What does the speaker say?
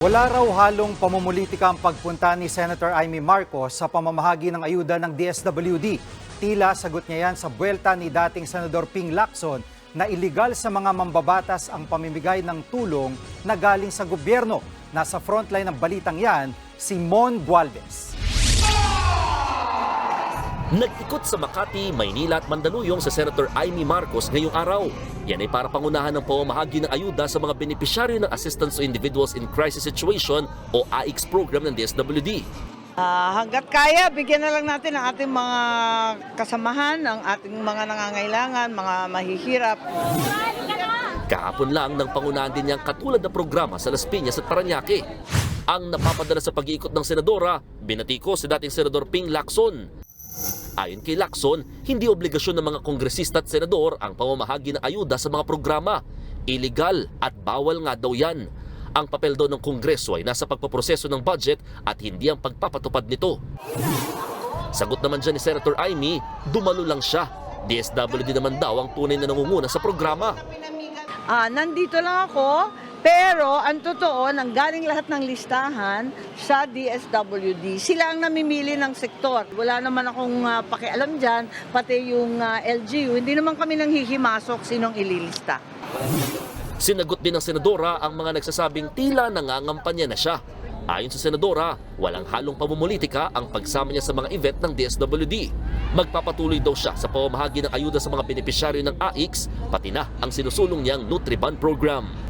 Wala raw halong pamumulitika ang pagpunta ni Senator Amy Marcos sa pamamahagi ng ayuda ng DSWD. Tila sagot niya yan sa buwelta ni dating Senador Ping Lacson na iligal sa mga mambabatas ang pamimigay ng tulong na galing sa gobyerno. Nasa frontline ng balitang yan, si Mon Gualvez. Nag-ikot sa Makati, Maynila at Mandaluyong sa Senator Amy Marcos ngayong araw. Yan ay para pangunahan ng pamamahagi ng ayuda sa mga benepisyaryo ng Assistance to Individuals in Crisis Situation o AICS program ng DSWD. Ah, hanggat kaya, bigyan na lang natin ang ating mga kasamahan, ang ating mga nangangailangan, mga mahihirap. Kahapon lang nang pangunahan din niyang katulad na programa sa Las Piñas at Paranaque. Ang napapadala sa pag-iikot ng senadora, binatiko si dating Senador Ping Lacson. Ayon kay Lacson, hindi obligasyon ng mga kongresista at senador ang pamamahagi ng ayuda sa mga programa. Illegal at bawal nga daw yan. Ang papel daw ng kongreso ay nasa pagpaproseso ng budget at hindi ang pagpapatupad nito. Sagot naman dyan ni Senator Amy, dumalo lang siya. DSWD naman daw ang tunay na nangunguna sa programa. Ah, nandito lang ako, pero ang totoo, nanggaling lahat ng listahan sa DSWD. Sila ang namimili ng sektor. Wala naman akong ah, pakialam dyan, pati yung ah, LGU. Hindi naman kami nang hihimasok sinong ililista. Sinagot din ng senadora ang mga nagsasabing tila nangangampanya na siya. Ayon sa senadora, walang halong pamumulitika ang pagsama niya sa mga event ng DSWD. Magpapatuloy daw siya sa pamamahagi ng ayuda sa mga benepisyaryo ng AICS, pati na ang sinusulong niyang Nutriban program.